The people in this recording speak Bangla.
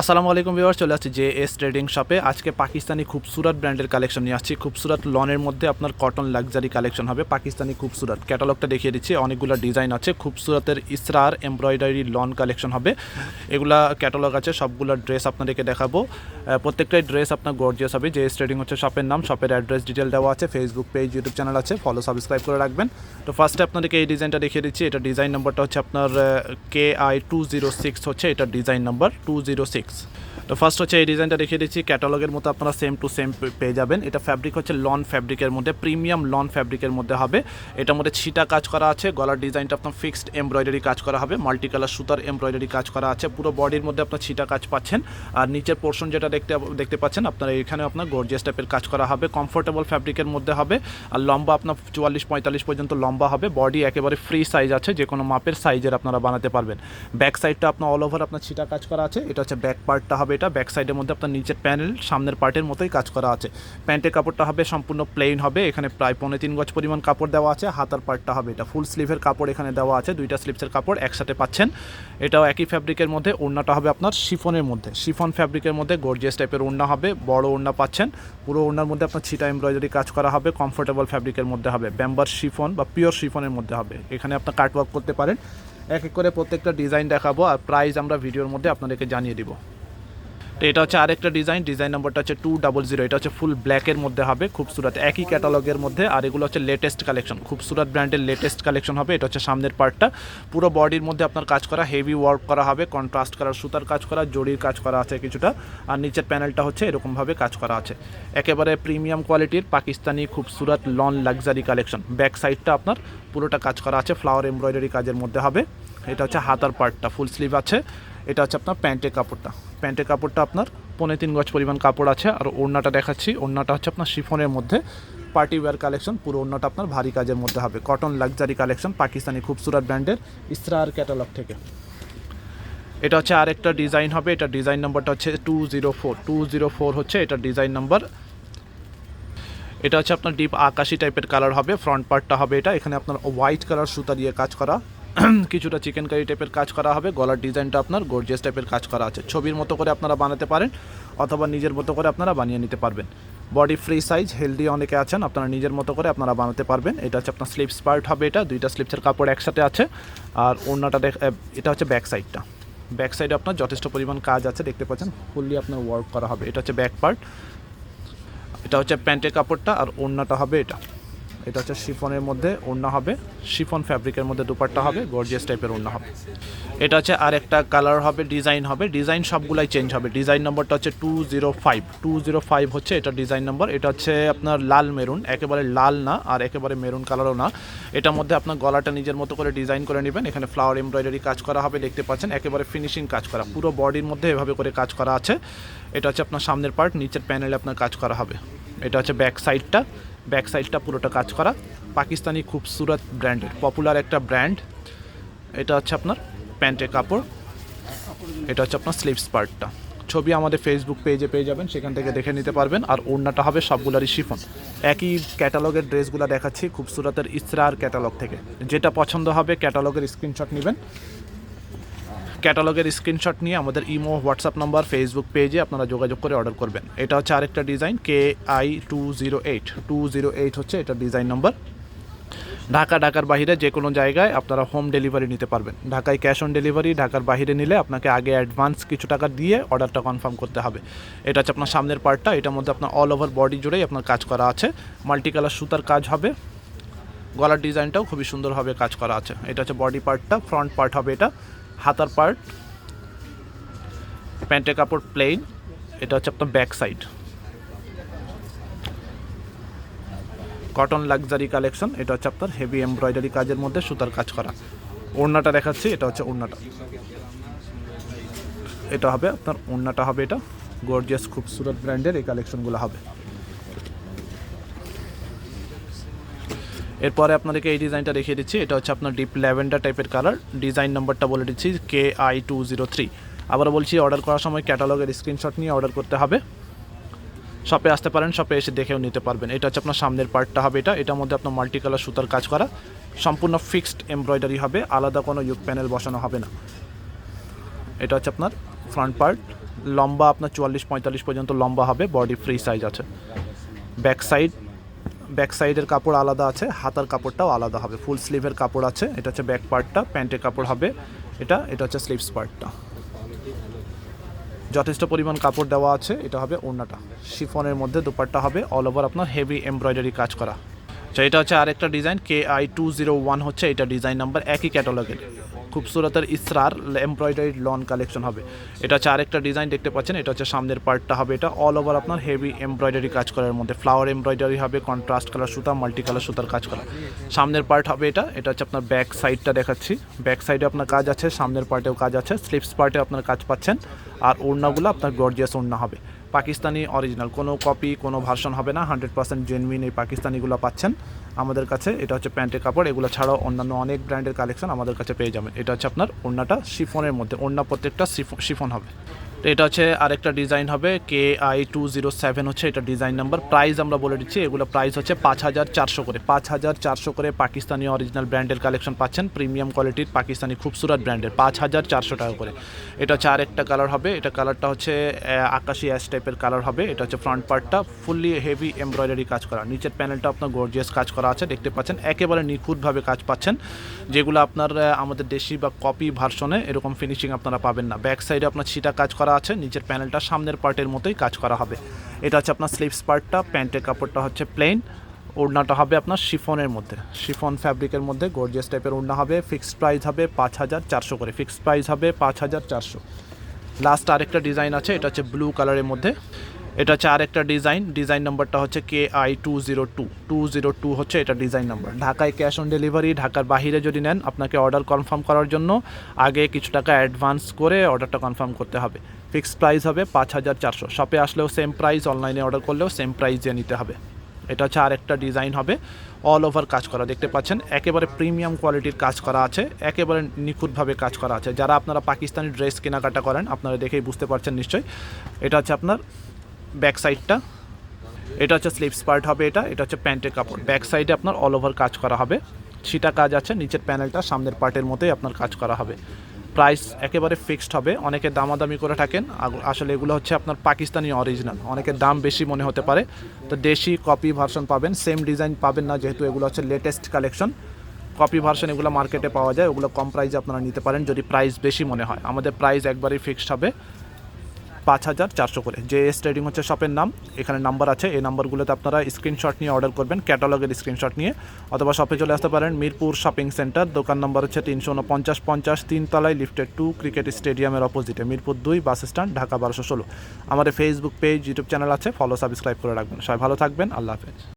আসসালামু আলাইকুম ভিউয়ার চলে আসছি জে এস ট্রেডিং শপে। আজকে পাকিস্তানি খুবসুরত ব্র্যান্ডের কালেকশন নিয়ে আসছি। খুবসুরত লনের মধ্যে আপনার কটন লাক্সারি কালেকশন হবে। পাকিস্তানি খুবসুরত। ক্যাটালগটা দেখিয়ে দিচ্ছি, অনেকগুলো ডিজাইন আছে। খুবসুরতের ইসরার এমব্রয়ডারি লন কালেকশন হবে। এগুলা ক্যাটালগ আছে, সবগুলো ড্রেস আপনাদেরকে দেখাবো। প্রত্যেকটাই ড্রেস আপনার গর্জিয়াস হবে। জে এস ট্রেডিং হচ্ছে শপের নাম শপের অ্যাড্রেস ডিটেল দেওয়া আছে ফেসবুক পেজ ইউটিউব চ্যানেল আছে। ফলো সাবস্ক্রাইব করে রাখবেন। তো ফার্স্টে আপনাদেরকে এই ডিজাইনটা দেখিয়ে দিচ্ছি। এটা ডিজাইন নাম্বারটা হচ্ছে আপনার K I two zero six হচ্ছে এটা design number two zero six তো ফার্স্ট হচ্ছে এই ডিজাইনটা দেখিয়ে দিচ্ছি ক্যাটালগের মতো আপনারা সেম টু সেম পেয়ে যাবেন। এটা ফ্যাব্রিক হচ্ছে লন ফ্যাব্রিকের মধ্যে প্রিমিয়াম লন ফ্যাব্রিকের মধ্যে হবে। এটার মধ্যে ছিটা কাজ করা আছে, গলার ডিজাইনটা আপনার ফিক্সড এমব্রয়ডারি কাজ করা হবে মাল্টি কালার সুতার এমব্রয়ডারি কাজ করা আছে, পুরো বডির মধ্যে আপনার ছিটা কাজ পাচ্ছেন। আর নিচের পোর্শন যেটা দেখতে দেখতে পাচ্ছেন, আপনার এখানে আপনার গর্জিয়াস টাইপের কাজ করা হবে কমফোর্টেবল ফ্যাব্রিকের মধ্যে হবে। আর লম্বা আপনার চুয়াল্লিশ পঁয়তাল্লিশ পর্যন্ত লম্বা হবে বডি একেবারে ফ্রি সাইজ আছে যে কোনো মাপের সাইজের আপনারা বানাতে পারবেন। ব্যাক সাইডটা আপনার অল ওভার আপনার ছিটা কাজ করা আছে, এটা হচ্ছে ব্যাক পার্টটা হবে এটা, ব্যাক সাইডের মধ্যে আপনার নিচের প্যানেল, সামনের পার্টের মতোই কাজ করা আছে। প্যান্টের কাপড়টা হবে সম্পূর্ণ প্লেন হবে, এখানে প্রায় পৌনে তিন গজ পরিমাণ কাপড় দেওয়া আছে, হাতার পার্টটা হবে এটা। ফুল স্লিভের কাপড় এখানে দেওয়া আছে, দুইটা স্লিভসের কাপড় একসাথে পাচ্ছেন। এটাও একই ফ্যাব্রিকের মধ্যে, ওড়নাটা হবে আপনার শিফনের মধ্যে। শিফন ফ্যাব্রিকের মধ্যে গর্জিয়াস টাইপের ওড়না হবে, বড় ওড়না পাচ্ছেন। পুরো ওড়নার মধ্যে আপনার ছিটা এমব্রয়ডারি কাজ করা হবে কমফোর্টেবল ফ্যাব্রিকের মধ্যে হবে। ব্যাম্বার শিফন বা পিওর শিফনের মধ্যে হবে। এখানে আপনার কাটওয়ার্ক করতে পারেন। এক এক করে প্রত্যেকটা ডিজাইন দেখাবো আর প্রাইস আমরা ভিডিওর মধ্যে আপনাদেরকে জানিয়ে দিব। তো এটা হচ্ছে আরেকটা ডিজাইন ডিজাইন নম্বরটা হচ্ছে টু ডাবল জিরো এটা হচ্ছে ফুল ব্ল্যাকের মধ্যে হবে, খুবসুরত, একই ক্যাটালগের মধ্যে, আর এগুলো হচ্ছে লেটেস্ট কালেকশন খুবসুরত ব্র্যান্ডের লেটেস্ট কালেকশন হবে, এটা হচ্ছে সামনের পার্টটা। পুরো বডির মধ্যে আপনার কাজ করা হেভি ওয়ার্ক করা হবে কন্ট্রাস্ট করা, সুতার কাজ করা জরির কাজ করা আছে কিছুটা, আর নিচের প্যানেলটা হচ্ছে এরকমভাবে কাজ করা আছে। একেবারে প্রিমিয়াম কোয়ালিটির পাকিস্তানি খুবসুরত লন লাক্সারি কালেকশন ব্যাক সাইডটা আপনার পুরোটা কাজ করা আছে ফ্লাওয়ার এমব্রয়ডারি কাজের মধ্যে হবে, এটা হচ্ছে হাতার পার্টটা ফুল স্লিভ আছে, এটা হচ্ছে আপনার প্যান্টের কাপড়টা। প্যান্টের কাপড়টা আপনার পনেরো তিন গজ পরিমাণ কাপড় আছে, আর ওড়নাটা দেখাচ্ছি। ওড়নাটা হচ্ছে আপনার শিফনের মধ্যে পার্টি ওয়্যার কালেকশন, পুরো ওড়নাটা আপনার ভারী কাজের মধ্যে হবে। কটন লাক্সারি কালেকশন পাকিস্তানি খুবসুরত ব্র্যান্ডের ইসরার ক্যাটালগ থেকে। এটা হচ্ছে আরেকটা ডিজাইন হবে, এটা ডিজাইন নাম্বারটা হচ্ছে two zero four two zero four হচ্ছে এটা ডিজাইন নাম্বার এটা হচ্ছে আপনার ডিপ আকাশি টাইপের কালার হবে ফ্রন্ট পার্টটা হবে এটা। এখানে আপনার হোয়াইট কালার সুতা দিয়ে কাজ করা। কিছুটা চিকেন কারি টাইপের কাজ করা হবে, গলার ডিজাইনটা আপনার গর্জিয়াস টাইপের কাজ করা আছে। ছবির মতো করে আপনারা বানাতে পারেন, অথবা নিজের মতো করে আপনারা বানিয়ে নিতে পারবেন। বডি ফ্রি সাইজ হেলদি অনেকে আছেন, আপনারা নিজের মতো করে আপনারা বানাতে পারবেন। এটা হচ্ছে আপনার স্লিপস পার্ট হবে এটা, দুইটা স্লিপসের কাপড় একসাথে আছে। আর দেখ এটা হচ্ছে ব্যাক সাইডটা ব্যাক সাইডে আপনার যথেষ্ট পরিমাণ কাজ আছে, দেখতে পাচ্ছেন ফুললি আপনার ওয়ার্ক করা হবে। এটা হচ্ছে ব্যাক পার্ট এটা হচ্ছে প্যান্টের কাপড়টা, আর ওড়নাটা হবে এটা। এটা হচ্ছে শিফনের মধ্যে ওড়না হবে। শিফন ফ্যাব্রিকের মধ্যে দুপাট্টা হবে গর্জিয়াস টাইপের ওড়না হবে। এটা হচ্ছে আর একটা কালার হবে ডিজাইন হবে। ডিজাইন সবগুলাই চেঞ্জ হবে। ডিজাইন নম্বরটা হচ্ছে two zero five two zero five হচ্ছে এটা ডিজাইন নম্বর এটা হচ্ছে আপনার লাল মেরুন একেবারে লাল না, আর একেবারে মেরুন কালারও না। এটার মধ্যে আপনার গলাটা নিজের মতো করে ডিজাইন করে নেবেন। এখানে ফ্লাওয়ার এমব্রয়ডারি কাজ করা হবে, দেখতে পাচ্ছেন। একেবারে ফিনিশিং কাজ করা। পুরো বডির মধ্যে এভাবে করে কাজ করা আছে। এটা হচ্ছে আপনার সামনের পার্ট নিচের প্যানেলে আপনার কাজ করা হবে। এটা হচ্ছে ব্যাক সাইডটা ব্যাক সাইডটা পুরোটা কাজ করা। পাকিস্তানি খুবসুরত ব্র্যান্ডের পপুলার একটা ব্র্যান্ড। এটা হচ্ছে আপনার প্যান্টের কাপড়। এটা হচ্ছে আপনার স্লিভস পার্টটা ছবি আমাদের ফেসবুক পেজে পেয়ে যাবেন, সেখান থেকে দেখে নিতে পারবেন। আর ওড়নাটা হবে সবগুলারই শিফন। একই ক্যাটালগের ড্রেসগুলো দেখাচ্ছি, খুবসুরতের ইসরার ক্যাটালগ থেকে। যেটা পছন্দ হবে ক্যাটালগের স্ক্রিনশট নেবেন। ক্যাটালগের স্ক্রিনশট নিয়ে আমাদের ইমো, হোয়াটসঅ্যাপ নাম্বার, ফেসবুক পেজে আপনারা যোগাযোগ করে অর্ডার করবেন। এটা হচ্ছে আরেকটা design K I two zero eight two zero eight হচ্ছে এটা ডিজাইন নাম্বার। ঢাকা, ঢাকার বাইরে যে কোনো জায়গায় আপনারা হোম ডেলিভারি নিতে পারবেন। ঢাকায় ক্যাশ অন ডেলিভারি, ঢাকার বাইরে নিলে আপনাকে আগে অ্যাডভান্স কিছু টাকা দিয়ে অর্ডারটা কনফার্ম করতে হবে। এটা হচ্ছে আপনার সামনের পার্টটা, এটার মধ্যে আপনার অল ওভার বডি জুড়েই আপনার কাজ করা আছে। মাল্টি কালার সুতার কাজ হবে। গলার ডিজাইনটাও খুবই সুন্দরভাবে কাজ করা আছে। এটা হচ্ছে বডি পার্টটা ফ্রন্ট পার্ট হবে এটা। হাতার পার্ট প্যান্টের কাপড় প্লেন এটা হচ্ছে আপনার back side cotton luxury collection এটা হচ্ছে আপনার হেভি এমব্রয়ডারি কাজের মধ্যে সুতার কাজ করা। ওড়নাটা দেখাচ্ছি, এটা হচ্ছে ওড়নাটা। এটা হবে আপনার ওড়নাটা হবে এটা। গর্জিয়াস খুবসুরত ব্র্যান্ডের এই কালেকশনগুলো হবে। এরপরে আপনাদেরকে এই ডিজাইনটা দেখিয়ে দিচ্ছি। এটা হচ্ছে আপনার ডিপ ল্যাভেন্ডার টাইপের কালার ডিজাইন নাম্বারটা বলে দিচ্ছি K I two zero three আবার বলছি অর্ডার করার সময় ক্যাটালগের স্ক্রিনশট নিয়ে অর্ডার করতে হবে। শপে আসতে পারেন শপে এসে দেখেও নিতে পারবেন। এটা হচ্ছে আপনার সামনের পার্টটা হবে এটা। এটার মধ্যে আপনার মাল্টি কালার সুতার কাজ করা। সম্পূর্ণ ফিক্সড এমব্রয়ডারি হবে, আলাদা কোনো ইউক প্যানেল বসানো হবে না। এটা হচ্ছে আপনার ফ্রন্ট পার্ট লম্বা আপনার চুয়াল্লিশ পঁয়তাল্লিশ পর্যন্ত লম্বা হবে বডি ফ্রি সাইজ আছে। ব্যাক সাইড ব্যাক সাইডের কাপড় আলাদা আছে, হাতার কাপড়টাও আলাদা হবে। ফুল স্লিভের কাপড় আছে, এটা হচ্ছে ব্যাক পার্টটা প্যান্টের কাপড় হবে এটা এটা হচ্ছে স্লিভস পার্টটা যথেষ্ট পরিমাণ কাপড় দেওয়া আছে, এটা হবে ওড়নাটা। শিফনের মধ্যে দুপাট্টা হবে অল ওভার আপনার হেভি এমব্রয়ডারি কাজ করা। আচ্ছা এটা হচ্ছে আরেকটা design K I two zero one হচ্ছে এটা ডিজাইন নাম্বার একই ক্যাটালগের খুবসুরতের ইসরার এমব্রয়ডারি লন কালেকশন হবে। এটা হচ্ছে আরেকটা ডিজাইন দেখতে পাচ্ছেন, এটা হচ্ছে সামনের পার্টটা হবে এটা। অল ওভার আপনার হেভি এমব্রয়ডারি কাজ করার মধ্যে। ফ্লাওয়ার এমব্রয়ডারি হবে কন্ট্রাস্ট কালার সুতা মাল্টি কালার সুতার কাজ করা। সামনের পার্ট হবে এটা এটা হচ্ছে আপনার ব্যাক সাইডটা দেখাচ্ছি। ব্যাক সাইডে আপনার কাজ আছে, সামনের পার্টেও কাজ আছে স্লিপস পার্টে আপনার কাজ পাচ্ছেন। আর ওড়নাগুলো আপনার গর্জিয়াস ওড়না হবে। পাকিস্তানি অরিজিনাল কোনো কপি কোনো ভার্সন হবে না। হান্ড্রেড পার্সেন্ট জেনুইন এই পাকিস্তানিগুলো পাচ্ছেন আমাদের কাছে। এটা হচ্ছে প্যান্টের কাপড়। এগুলো ছাড়াও অন্যান্য অনেক ব্র্যান্ডের কালেকশন আমাদের কাছে পেয়ে যাবেন। এটা হচ্ছে আপনার ওড়নাটা শিফনের মধ্যে। ওড়না প্রত্যেকটা শিফন হবে। তো এটা হচ্ছে আরেকটা ডিজাইন হবে K I two zero seven হচ্ছে এটা ডিজাইন নাম্বার প্রাইস আমরা বলে দিচ্ছি, এগুলো প্রাইস হচ্ছে পাঁচ হাজার চারশো করে। পাঁচ হাজার চারশো করে পাকিস্তানি অরিজিনাল ব্র্যান্ডের কালেকশন পাচ্ছেন। প্রিমিয়াম কোয়ালিটির পাকিস্তানি খুবসুরত ব্র্যান্ডের পাঁচ হাজার চারশো টাকা করে। এটা হচ্ছে আরেকটা কালার হবে, এটা কালারটা হচ্ছে আকাশি অ্যাশ টাইপের কালার হবে। এটা হচ্ছে ফ্রন্ট পার্টটা ফুললি হেভি এমব্রয়ডারি কাজ করা। নিচের প্যানেলটা আপনার গর্জিয়াস কাজ করা আছে, দেখতে পাচ্ছেন। একেবারে নিখুঁতভাবে কাজ পাচ্ছেন, যেগুলো আপনার আমাদের দেশি বা কপি ভার্সনে এরকম ফিনিশিং আপনারা পাবেন না। ব্যাক সাইডে আপনার ছিটা কাজ করা আছে, নিচের প্যানেলটা সামনের পার্টের মতোই কাজ করা হবে। এটা হচ্ছে আপনার স্লিভস পার্টটা প্যান্টের কাপড়টা হচ্ছে প্লেন ওড়নাটা হবে আপনার শিফনের মধ্যে। শিফন ফ্যাব্রিকের মধ্যে গর্জিয়াস টাইপের ওড়না হবে ফিক্সড প্রাইস হবে পাঁচ হাজার চারশো করে। ফিক্সড প্রাইস হবে পাঁচ হাজার চারশো। লাস্ট আরেকটা ডিজাইন আছে, এটা হচ্ছে ব্লু কালারের মধ্যে। এটা হচ্ছে আরেকটা ডিজাইন ডিজাইন নাম্বারটা হচ্ছে K I two zero two two zero two হচ্ছে এটা ডিজাইন নাম্বার ঢাকায় ক্যাশ অন ডেলিভারি ঢাকার বাইরে যদি নেন, আপনাকে অর্ডার কনফার্ম করার জন্য আগে কিছু টাকা অ্যাডভান্স করে অর্ডারটা কনফার্ম করতে হবে। ফিক্সড প্রাইস হবে পাঁচ হাজার চারশো। শপে আসলেও সেম প্রাইস অনলাইনে অর্ডার করলেও সেম প্রাইস দিয়ে নিতে হবে। এটা হচ্ছে আরেকটা ডিজাইন হবে। অল ওভার কাজ করা, দেখতে পাচ্ছেন? একেবারে প্রিমিয়াম কোয়ালিটির কাজ করা আছে। একেবারে নিখুঁতভাবে কাজ করা আছে। যারা আপনারা পাকিস্তানি ড্রেস কেনাকাটা করেন, আপনারা দেখেই বুঝতে পারছেন নিশ্চয়ই। এটা হচ্ছে আপনার ব্যাক সাইডটা এটা হচ্ছে স্লিপস পার্ট হবে এটা এটা হচ্ছে প্যান্টের কাপড়। ব্যাক সাইডে আপনার অল ওভার কাজ করা হবে। ছিটা কাজ আছে, নিচের প্যানেলটা সামনের পার্টের মতোই আপনার কাজ করা হবে। প্রাইস একেবারে ফিক্সড হবে, অনেকে দামাদামি করে থাকেন। আসলে এগুলো হচ্ছে আপনার পাকিস্তানি অরিজিনাল অনেকের দাম বেশি মনে হতে পারে। তো দেশি কপি ভার্সন পাবেন সেম ডিজাইন পাবেন না, যেহেতু এগুলো হচ্ছে লেটেস্ট কালেকশন কপি ভার্সন এগুলো মার্কেটে পাওয়া যায়, ওগুলো কম প্রাইসে আপনারা নিতে পারেন, যদি প্রাইস বেশি মনে হয়। আমাদের প্রাইস একবারেই ফিক্সড হবে। পাঁচ হাজার চারশো করে। যে এস ট্রেডিং হচ্ছে শপের নাম, এখানে নাম্বার আছে, এই নাম্বারগুলোতে আপনারা স্ক্রিনশট নিয়ে অর্ডার করবেন ক্যাটালগের স্ক্রিনশট নিয়ে। অথবা শপে চলে আসতে পারেন, মিরপুর শপিং সেন্টার দোকান নাম্বার হচ্ছে তিনশো উনপঞ্চাশ, পঞ্চাশ, তিনতলায় লিফটেড টু ক্রিকেট স্টেডিয়ামের অপোজিটে মিরপুর দুই বাস স্ট্যান্ড ঢাকা বারোশো ষোলো। আমাদের ফেসবুক পেজ ইউটিউব চ্যানেল আছে ফলো সাবস্ক্রাইব করে রাখবেন। সবাই ভালো থাকবেন, আল্লাহ হাফেজ।